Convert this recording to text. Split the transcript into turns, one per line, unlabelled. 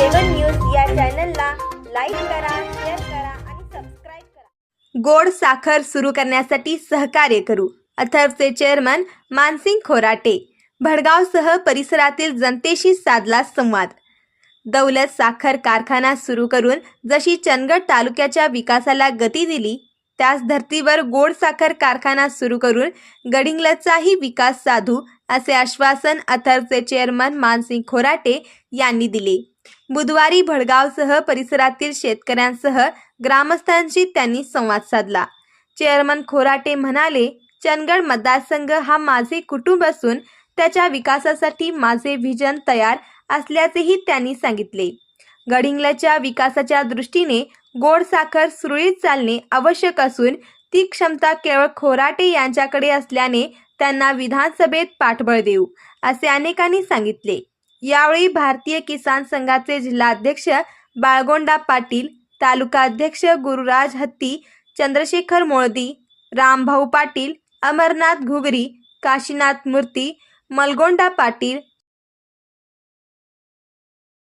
चॅनलला लाईक करा शेअर करा आणि सबस्क्राईब करा.
गोड साखर सुरू करण्यासाठी सहकार्य करू अथर्वचे चेअरमन मानसिंग खोराटे भडगावसह परिसरातील जनतेशी साधला संवाद. दौलत साखर कारखाना सुरू करून जशी चंदगड तालुक्याच्या विकासाला गती दिली त्याच धर्तीवर गोड साखर कारखाना सुरू करून गडिंगलचाही विकास साधू असे आश्वासन अथर्वचे चेअरमन मानसिंग खोराटे यांनी दिले. बुधवारी भडगावसह परिसरातील शेतकऱ्यांसह ग्रामस्थांशी त्यांनी संवाद साधला. चेअरमन खोराटे म्हणाले चंदगड मतदारसंघ हा माझे कुटुंब असून त्याच्या विकासासाठी माझे व्हिजन तयार असल्याचेही त्यांनी सांगितले. गडिंग्लजच्या विकासाच्या दृष्टीने गोड साखर सुरळीत चालणे आवश्यक असून ती क्षमता केवळ खोराटे यांच्याकडे असल्याने त्यांना विधानसभेत पाठबळ देऊ असे अनेकांनी सांगितले. यावेळी भारतीय किसान संघाचे जिल्हाध्यक्ष बाळगोंडा पाटील तालुका अध्यक्ष गुरुराज हत्ती चंद्रशेखर मोळदी रामभाऊ पाटील अमरनाथ घुगरी काशीनाथ मूर्ती मलगोंडा पाटील